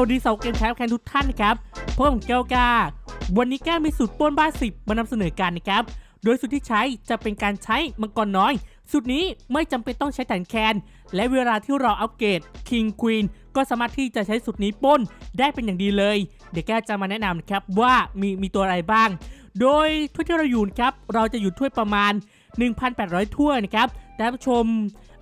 วัสดีสาวเกมแคปแคนทุกท่านนะครับพบกับผมแก้วกา วันนี้แก้มีสูตรปล้นบ้าสิบมานำเสนอกันนะครับ โดยสูตรที่ใช้จะเป็นการใช้มังกรน้อย สูตรนี้ไม่จำเป็นต้องใช้แตนแคน และเวลาที่เราอัปเกรด King Queen ก็สามารถที่จะใช้สูตรนี้ป้นได้เป็นอย่างดีเลย เดี๋ยวแก้จะมาแนะนำนะครับว่ามีมีตัวอะไรบ้าง โดยถ้วยที่เราอยู่ครับเราจะอยู่ถ้วยประมาณ 1,800 ถ้วยนะครับแต่ท่านผู้ชม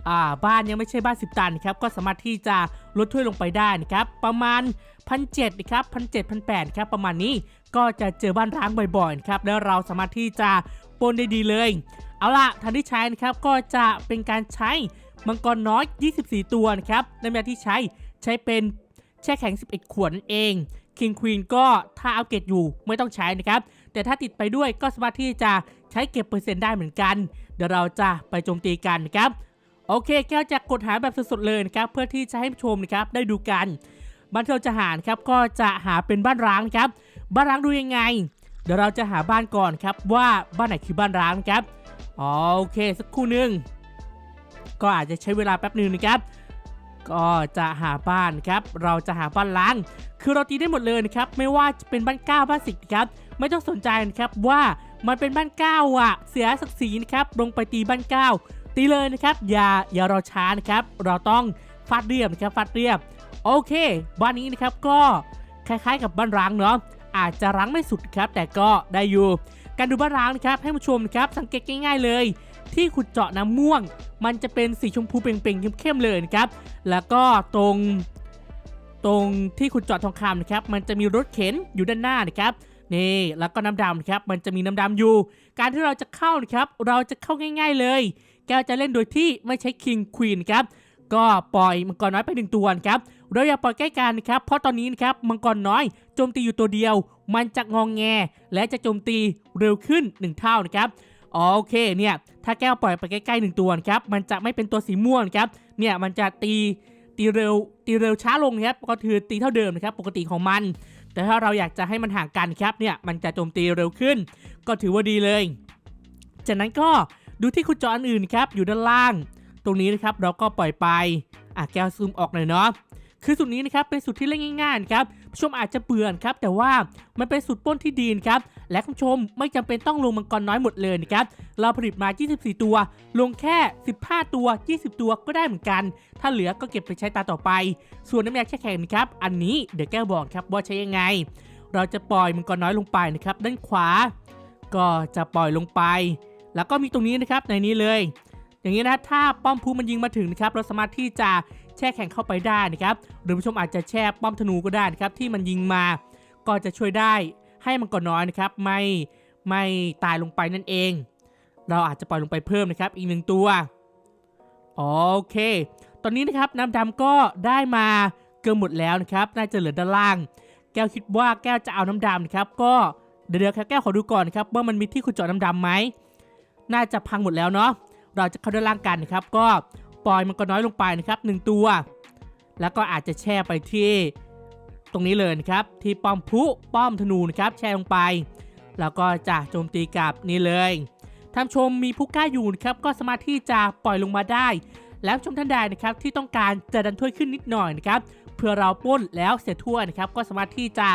อ่าบ้านยังไม่ใช่บ้าน 10 ตันครับก็สามารถที่จะลดถ้วยลงไปได้นะครับประมาณพันเนะครับพันเจ็ดพันแปดครับประมาณนี้ก็จะเจอบ้านร้างบ่อยๆครับแล้วเราสามารถที่จะปนได้ดีเลย เอาล่ะทางที่ใช้นะครับก็จะเป็นการใช้มังกรน้อย 24 ตัวนะครับในเวลาที่ใช้ใช้เป็นแช่แข็ง 11 ขวดนั่นเอง King Queen ก็ถ้าอัปเกรดอยู่ไม่ต้องใช้นะครับ แต่ถ้าติดไปด้วยก็สามารถที่จะใช้เก็บเปอร์เซ็นต์ได้เหมือนกัน เดี๋ยวเราจะไปโจมตีกันนะครับ โอเค แก้วจะกดหาแบบสดๆเลยนะครับเพื่อที่จะให้ชมนะครับได้ดูกัน บ้านที่เราจะหาครับก็จะหาเป็นบ้านร้างครับ บ้านร้างดูยังไง เดี๋ยวเราจะหาบ้านก่อนครับว่าบ้านไหนคือบ้านร้างครับโอเคสักครู่หนึ่งก็อาจจะใช้เวลาแป๊บหนึ่งนะครับ ก็จะหาบ้านครับ เราจะหาบ้านล้าง คือเราตีได้หมดเลยนะครับ ไม่ว่าจะเป็นบ้านเก้าบ้านสิบครับ ไม่ต้องสนใจนะครับว่ามันเป็นบ้านเก้าอะเสียศักดิ์ศรีนะครับ ลงไปตีบ้านเก้า ตีเลยนะครับ อย่าอย่ารอช้านะครับ เราต้องฟาดเรียบนะครับฟาดเรียบ โอเคบ้านนี้นะครับก็คล้ายๆกับบ้านร้างเนาะอาจจะร้างไม่สุดครับ แต่ก็ได้อยู่ การดูบ้านร้างนะครับให้ผู้ชมนะครับสังเกตง่ายๆเลย ที่ขุดเจาะน้ำม่วง มันจะเป็นสีชมพูเปล่งๆเข้มๆเลยนะครับ แล้วก็ตรง ตรงที่ขุดเจาะทองคำนะครับ มันจะมีรถเข็นอยู่ด้านหน้านะครับนี่แล้วก็น้ำดำนะครับมันจะมีน้ำดำอยู่ การที่เราจะเข้านะครับ เราจะเข้าง่าย ๆเลย แก้วจะเล่นโดยที่ไม่ใช้ King Queen ครับก็ปล่อยมังกรน้อยไปหนึ่งตัวครับเราอย่าปล่อยใกล้กันะครับเพราะตอนนี้นะครับมังกรน้อยโจมตีอยู่ตัวเดียว มันจะงองแง และจะโจมตีเร็วขึ้น 1 เท่านะครับโอเคเนี่ยถ้าแก้วปล่อยไปใกล้ๆหนึ่งตัวครับมันจะไม่เป็นตัวสีม่วงครับเนี่ยมันจะตีตีเร็วตีเร็วช้าลงนะครับก็คือตีเท่าเดิมนะครับปกติของมัน แต่ถ้าเราอยากจะให้มันห่างกันครับเนี่ยมันจะโจมตีเร็วขึ้น ก็ถือว่าดีเลย จากนั้นก็ ดูที่คุณจออันอื่นครับอยู่ด้านล่าง ตรงนี้นะครับเราก็ปล่อยไปอะแก้วซูมออกหน่อยเนาะคือสูตรนี้นะครับเป็นสูตรที่เล่นง่ายๆครับผู้ชมอาจจะเบื่อครับ แต่ว่ามันเป็นสูตรป้นที่ดีนครับ และคุณผู้ชมไม่จำเป็นต้องลงมังกรน้อยหมดเลยนะครับ เราผลิตมา 24 ตัว ลงแค่ 15 ตัว 20 ตัวก็ได้เหมือนกัน ถ้าเหลือก็เก็บไปใช้ตาต่อไป ส่วนน้ำยาแช่แข็งนะครับ อันนี้เดี๋ยวแก้วบอกครับว่าใช้ยังไง เราจะปล่อยมังกรน้อยลงไปนะครับ ด้านขวา ก็จะปล่อยลงไป แล้วก็มีตรงนี้นะครับในนี้เลย อย่างนี้นะถ้าป้อมพูมันยิงมาถึงนะครับเราสามารถที่จะแช่แข็งเข้าไปได้นะครับหรือผู้ชมอาจจะแช่ป้อมธนูก็ได้นะครับที่มันยิงมา ก็จะช่วยได้ให้มังกรน้อยนะครับไม่ไม่ตายลงไปนั่นเอง เราอาจจะปล่อยลงไปเพิ่มนะครับอีกหนึ่งตัวโอเค ตอนนี้นะครับน้ำดำก็ได้มาเกือบหมดแล้วนะครับน่าจะเหลือด้านล่าง แก้วคิดว่าแก้วจะเอาน้ำดำนะครับก็เดี๋ยวครับแก้วขอดูก่อนนะครับว่ามันมีที่ขุดเจาะน้ำดำไหม น่าจะพังหมดแล้วเนาะเราจะเข้าด้านล่างกันนะครับ ก็ปล่อยมันก็น้อยลงไปนะครับหนึ่งตัว แล้วก็อาจจะแช่ไปที่ตรงนี้เลยนะครับ ที่ป้อมพุป้อมธนูนะครับ แช่ลงไป แล้วก็จะโจมตีกับนี่เลยท่านชมมีผู้กล้าอยู่นะครับก็สามารถที่จะปล่อยลงมาได้ แล้วชมท่านใดนะครับที่ต้องการจะดันถ้วยขึ้นนิดหน่อยนะครับเพื่อเราป้นแล้วเสียถ้วยนะครับก็สามารถที่จะ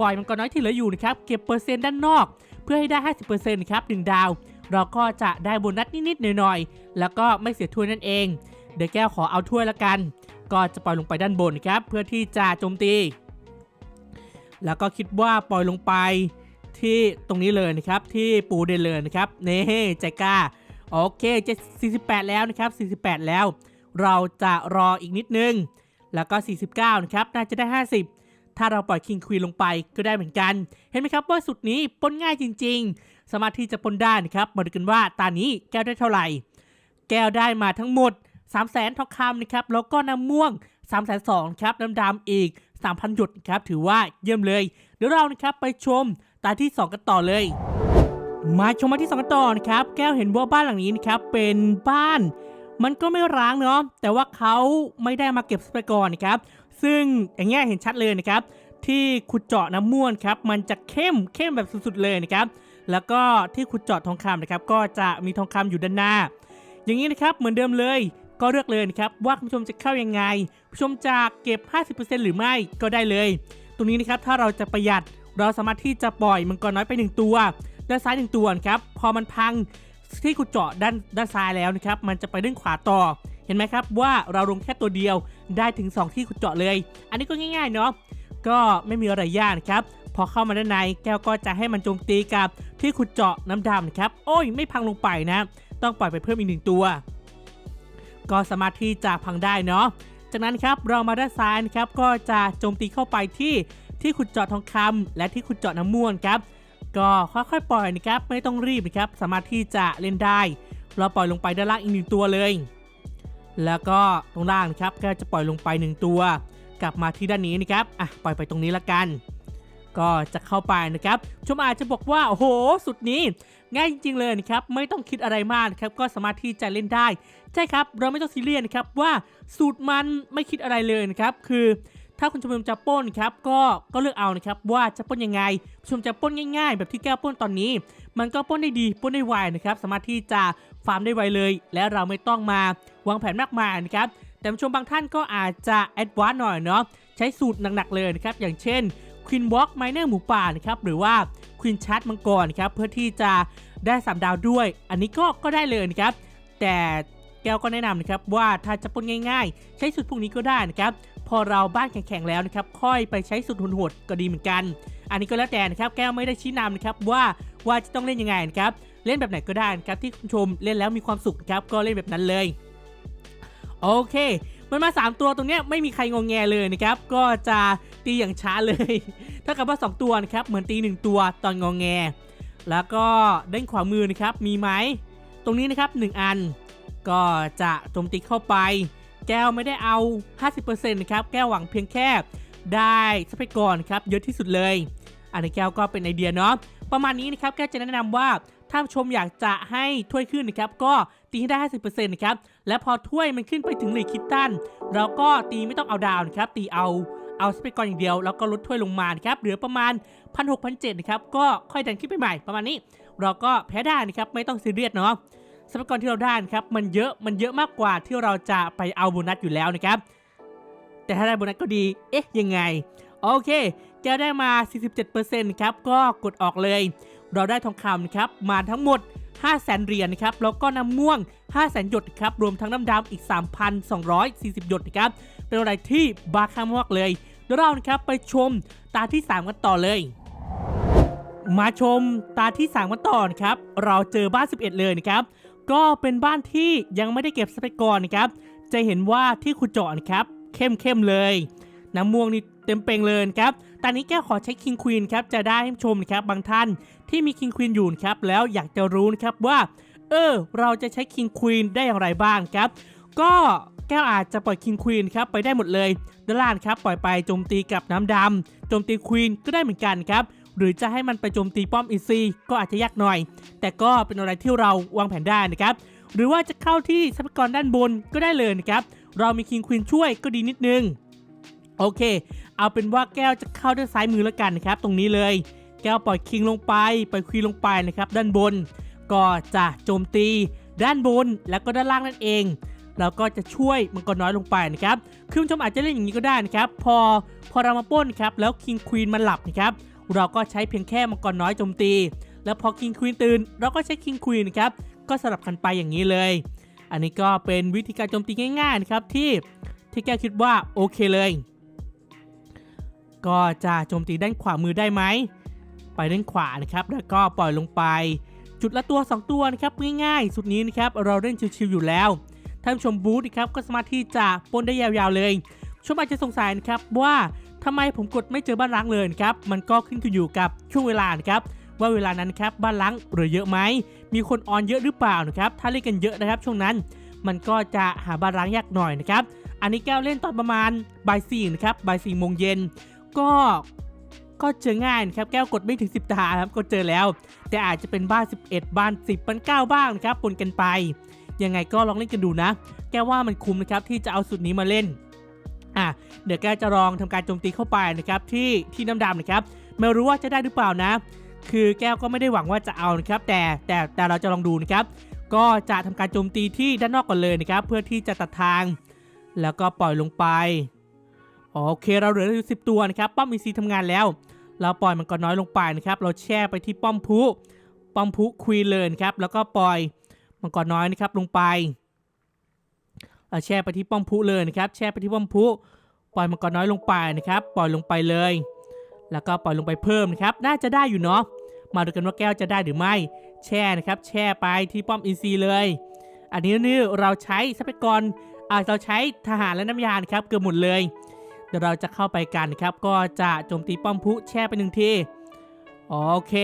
ปล่อยมันก็น้อยที่เหลืออยู่นะครับเก็บเปอร์เซ็นต์ด้านนอก เพื่อให้ได้ 50%นะครับหนึ่งดาว เราก็จะได้โบนัสนิดๆหน่อยๆแล้วก็ไม่เสียถ้วยนั่นเอง เดี๋ยวแก้วขอเอาถ้วยละกัน ก็จะปล่อยลงไปด้านบนครับ เพื่อที่จะโจมตี แล้วก็คิดว่าปล่อยลงไปที่ตรงนี้เลยนะครับที่ปูเดนเลยนะครับเน่ใจกล้าโอเคจะ48 แล้วนะครับ 48 แล้ว เราจะรออีกนิดนึง แล้วก็ 49 นะครับ น่าจะได้ 50 ถ้าเราปล่อยคิงควีนลงไปก็ได้เหมือนกัน เห็นไหมครับว่าสุดนี้ป้นง่ายจริง ๆ สามารถที่จะปนได้นะครับ มาดูกันว่าตานี้แก้วได้เท่าไหร่ แก้วได้มาทั้งหมด 3 0 0แสนทองคำนะครับ แล้วก็น้ำม่วง 3 2 0 0 0ครับ น้ำดำอีก 3,000 หยดครับ ถือว่าเยี่ยมเลย เดี๋ยวเรานะครับไปชมตาที่ 2 กันต่อเลย มาชมมาที่ 2 กันต่อนะครับ แก้วเห็นว่าบ้านหลังนี้นะครับ เป็นบ้าน มันก็ไม่ร้างเนาะ แต่ว่าเขาไม่ได้มาเก็บทรัพยากรนะครับ ซึ่งอย่างเงี้ยเห็นชัดเลยนะครับ ที่ขุดเจาะน้ำม่วนครับ มันจะเข้มเข้มแบบสุดๆเลยนะครับ แล้วก็ที่ขุดเจาะทองคำนะครับก็จะมีทองคำอยู่ด้านหน้า อย่างนี้นะครับเหมือนเดิมเลย ก็เลือกเลยนะครับว่าคุณผู้ชมจะเข้ายังไงผู้ชมจะเก็บ 50%หรือไม่ก็ได้เลย ตรงนี้นะครับถ้าเราจะประหยัดเราสามารถที่จะปล่อยมังกรน้อยไปหนึ่งตัวด้านซ้ายหนึ่งตัวครับพอมันพังที่ขุดเจาะด้านด้านซ้ายแล้วนะครับมันจะไปด้านขวาต่อเห็นไหมครับว่าเราลงแค่ตัวเดียวได้ถึง 2 ที่ขุดเจาะเลย อันนี้ก็ง่ายๆเนาะก็ไม่มีอะไรยากครับ พอเข้ามาด้านในแก้วก็จะให้มันโจมตีกับที่ขุดเจาะน้ำดำนะครับ โอ้ย ไม่พังลงไปนะ ต้องปล่อยไปเพิ่มอีกหนึ่งตัว ก็สามารถที่จะพังได้เนาะจากนั้นครับเรามาด้านซ้ายนะครับก็จะโจมตีเข้าไปที่ที่ขุดเจาะทองคำและที่ขุดเจาะน้ำม่วนครับ ก็ค่อยๆปล่อยนะครับไม่ต้องรีบนะครับสามารถที่จะเล่นได้ เราปล่อยลงไปด้านล่างอีกหนึ่งตัวเลย แล้วก็ตรงล่างนะครับก็จะปล่อยลงไปหนึ่งตัว กลับมาที่ด้านนี้นะครับอะปล่อยไปตรงนี้ละกัน ก็จะเข้าไปนะครับชมอาจจะบอกว่าโอ้โหสุดนี้ง่ายจริง ๆ เลยนะครับไม่ต้องคิดอะไรมากครับก็สามารถที่จะเล่นได้ ใช่ครับเราไม่ต้องซีเรียสนะครับว่าสูตรมันไม่คิดอะไรเลยนะครับคือถ้าคุณชมจะป้นครับก็ก็เลือกเอานะครับว่าจะป้นยังไงชมจะป้นง่ายๆ แบบที่แก้วป้นตอนนี้ มันก็ป้นได้ดีป้นได้ไวนะครับสามารถที่จะฟาร์มได้ไวเลย และเราไม่ต้องมาวางแผนมากมายนะครับแต่ผู้ชมบางท่านก็อาจจะแอดวานซ์หน่อยเนาะใช้สูตรหนักๆเลยนะครับอย่างเช่น ควินวอล์กไมเนอร์หมูป่านะครับหรือว่าควินชัดมังกรครับเพื่อที่จะได้สามดาวด้วย อันนี้ก็ก็ได้เลยนะครับ แต่แก้วก็แนะนำนะครับว่าถ้าจะปนง่ายๆ ใช้สูตรพวกนี้ก็ได้นะครับพอเราบ้านแข็งๆแล้วนะครับค่อยไปใช้สูตรโหดๆก็ดีเหมือนกัน อันนี้ก็แล้วแต่นะครับแก้วไม่ได้ชี้นำนะครับว่าว่าจะต้องเล่นยังไงนะครับเล่นแบบไหนก็ได้นะครับที่คุณชมเล่นแล้วมีความสุขนะครับก็เล่นแบบนั้นเลย โอเค มันมา 3 ตัวตรงเนี้ยไม่มีใครงงแงเลยนะครับ ก็จะตีอย่างช้าเลยเท่ากับว่า 2 ตัวนะครับ เหมือนตี 1 ตัวตอนงงแง แล้วก็ด้านขวามือนะครับ มีไหม ตรงนี้นะครับ 1 อัน ก็จะโจมตีเข้าไป แก้วไม่ได้เอา 50%นะครับ แก้วหวังเพียงแค่ได้ทรัพยากรครับเยอะที่สุดเลย อันนี้แก้วก็เป็นไอเดียเนาะ ประมาณนี้นะครับ แก้วจะแนะนำว่าถ้าชมอยากจะให้ถ้วยขึ้นนะครับ ก็ ตีให้ได้ 50%นะครับ และพอถ้วยมันขึ้นไปถึงลีคิตตันเราก็ตีไม่ต้องเอาดาวนะครับ ตีเอาเอาทรัพยากรอย่างเดียว แล้วก็ลดถ้วยลงมานะครับ เหลือประมาณ 1 6 0 0 7นะครับ ก็ค่อยดันขึ้นไปใหม่ประมาณนี้ เราก็แพ้ได้นะครับ ไม่ต้องซีเรียสเนาะทรัพยากรที่เราได้นะครับ มันเยอะมันเยอะมากกว่าที่เราจะไปเอาโบนัสอยู่แล้วนะครับ แต่ถ้าได้โบนัสก็ดี เอ๊ะ ยังไง โอเคแกได้มา 47%ครับ ก็กดออกเลย เราได้ทองคำนะครับ มาทั้งหมด 5 0 0แสนเหรียญนะครับ แล้วก็น้ำม่วง5 0 0แสนหยดครับ รวมทั้งน้ำดำอีก 3,240 หยดนะครับ เป็นอะไรที่บาค่ามากเลย เดี๋ยวเรานะครับไปชมตาที่ 3 กันต่อเลย มาชมตาที่ 3 กันต่อนะครับ เราเจอบ้าน 11 เลยนะครับ ก็เป็นบ้านที่ยังไม่ได้เก็บทรัพยากรนะครับ จะเห็นว่าที่ขุดเจาะนะครับเข้มเข้มๆเลย น้ำม่วงนี่เต็มเปงเลยครับตอนนี้แก้วขอใช้คิงควีนครับ จะได้ให้ชมนะครับ บางท่าน ที่มีคิงควีนอยู่ครับแล้วอยากจะรู้นะครับว่า เออ เราจะใช้คิงควีนได้อย่างไรบ้างครับ ก็แก้วอาจจะปล่อยคิงควีนครับไปได้หมดเลยด้านครับปล่อยไปโจมตีกับน้ำดำโจมตีควีนก็ได้เหมือนกันครับหรือจะให้มันไปโจมตีป้อมอีซีก็อาจจะยากหน่อย แต่ก็เป็นอะไรที่เราวางแผนได้นะครับ หรือว่าจะเข้าที่ทรัพยากรด้านบนก็ได้เลยนะครับ เรามีคิงควีนช่วยก็ดีนิดนึง โอเค เอาเป็นว่าแก้วจะเข้าด้านซ้ายมือแล้วกันนะครับ ตรงนี้เลย แก้วปล่อยคิงลงไปปล่อยควีนลงไปนะครับด้านบน ก็จะโจมตีด้านบนแล้วก็ด้านล่างนั่นเองแล้วก็จะช่วยมังกรน้อยลงไปนะครับคือคุณผู้ชมอาจจะเล่นอย่างนี้ก็ได้นะครับ พอพอเรามาป้นครับแล้วคิงควีนมันหลับนะครับเราก็ใช้เพียงแค่มังกรน้อยโจมตี แล้วพอคิงควีนตื่นเราก็ใช้คิงควีนนะครับก็สลับกันไปอย่างนี้เลย อันนี้ก็เป็นวิธีการโจมตีง่ายๆนะครับที่ที่แก้คิดว่าโอเคเลย ก็จะโจมตีด้านขวามือได้ไหม ไปด้านขวานะครับแล้วก็ปล่อยลงไป จุดละตัว 2 ตัวนะครับง่ายๆ สุดนี้นะครับเราเล่นชิวๆอยู่แล้วท่านชมบูธนะครับก็สามารถที่จะปนได้ยาวๆเลยชมอาจจะสงสัยนะครับว่าทำไมผมกดไม่เจอบ้านล้างเลยนะครับมันก็ขึ้นอยู่กับช่วงเวลานะครับว่าเวลานั้นครับบ้านล้างเหลือเยอะไหมมีคนออนเยอะหรือเปล่านะครับถ้าเล่นกันเยอะนะครับ ช่วงนั้น มันก็จะหาบ้านล้างยากหน่อยนะครับอันนี้แก้วเล่นตอนประมาณบ่ายสี่นะครับบ่ายสี่โมงเย็นก็ ก็เจอง่ายนะครับแก้วกดไม่ถึง 10 ตาครับก็เจอแล้ว แต่อาจจะเป็นบ้าน 11 บ้าน 10บ้าน9บ้างนะครับปนกันไป ยังไงก็ลองเล่นกันดูนะ แก้วว่ามันคุ้มนะครับที่จะเอาสูตรนี้มาเล่นอะเดี๋ยวแก้วจะลองทำการโจมตีเข้าไปนะครับที่ที่น้ำดำนะครับไม่รู้ว่าจะได้หรือเปล่านะ คือแก้วก็ไม่ได้หวังว่าจะเอานะครับ แต่แต่แต่เราจะลองดูนะครับก็จะทำการโจมตีที่ด้านนอกก่อนเลยนะครับ เพื่อที่จะตัดทาง แล้วก็ปล่อยลงไปโอเคเราเหลืออยู่สิบตัวนะครับ ป้อมอีซีทำงานแล้ว เราปล่อยมันก็น้อยลงไปนะครับ เราแช่ไปที่ป้อมพุป้อมพุควีเลยนครับ แล้วก็ปล่อยมังกรน้อยนะครับลงไปเราแช่ไปที่ป้อมพุเลยนะครับ แช่ไปที่ป้อมพุปล่อยมังกรน้อยลงไปนะครับ ปล่อยลงไปเลย แล้วก็ปล่อยลงไปเพิ่มนะครับ น่าจะได้อยู่เนาะ มาดูกันว่าแก้วจะได้หรือไม่ แช่นะครับ แช่ไปที่ป้อมอินซีเลย อันนี้นี่เราใช้ทรัพยากรเราใช้ทหารและน้ำยานครับเกือบหมดเลย เดี๋ยวเราจะเข้าไปกันครับ ก็จะโจมตีป้อมพุแช่ไปหนึ่งทีโอเค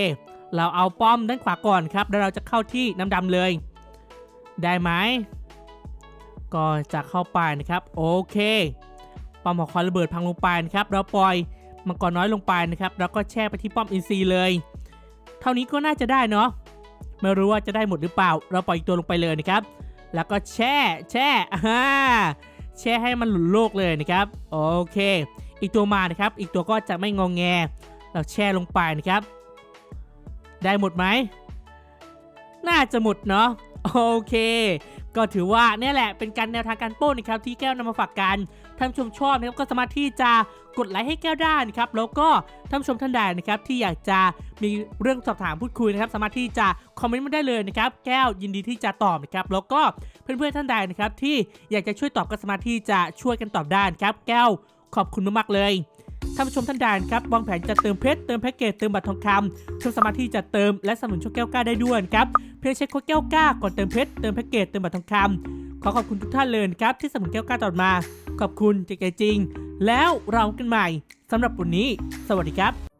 เราเอาป้อมด้านขวาก่อนครับแล้วเราจะเข้าที่น้ำดำเลย ได้ไหมก็จะเข้าไปนะครับ โอเคป้อมหอคอยระเบิดพังลงไปนะครับ เราปล่อยมังกรน้อยลงไปนะครับ แล้วก็แช่ไปที่ป้อมอินซีเลย เท่านี้ก็น่าจะได้เนาะไม่รู้ว่าจะได้หมดหรือเปล่า เราปล่อยอีกตัวลงไปเลยนะครับ แล้วก็แช่แช่อ่า แช่ให้มันหลุดโลกเลยนะครับโอเค อีกตัวมานะครับ อีกตัวก็จะไม่งองแง เราแช่ลงไปนะครับ ได้หมดไหมน่าจะหมดเนาะโอเค ก็ถือว่าเนี่ยแหละเป็นการแนวทางการปล้นนะครับที่แก้วนำมาฝากกันท่านชมชอบนะครับก็สามารถที่จะกดไลค์ให้แก้วได้นะครับแล้วก็ท่านชมท่านใดนะครับที่อยากจะมีเรื่องสอบถามพูดคุยนะครับ สามารถที่จะคอมเมนต์มาได้เลยนะครับแก้วยินดีที่จะตอบนะครับแล้วก็เพื่อนๆท่านใดนะครับที่อยากจะช่วยตอบก็สามารถที่จะช่วยกันตอบได้นะครับแก้วขอบคุณมากๆเลย ท่านผู้ชมท่านใดนครับวางแผนจะเติมเพชรเติมแพ็กเกจเติมบัตรทองคำช่วยสามารถที่จะเติมและสนับสนุนช่องแก้วกล้าได้ด้วยครับเพียงใช้โค้ดแก้วกล้าก่อนเติมเพชรเติมแพ็กเกจเติมบัตรทองคำขอขอบคุณทุกท่านเลยครับที่สนับสนุนแก้วกล้าตลอดมา ขอบคุณจากใจจริง แล้วเรากันใหม่สำหรับวันนี้ สวัสดีครับ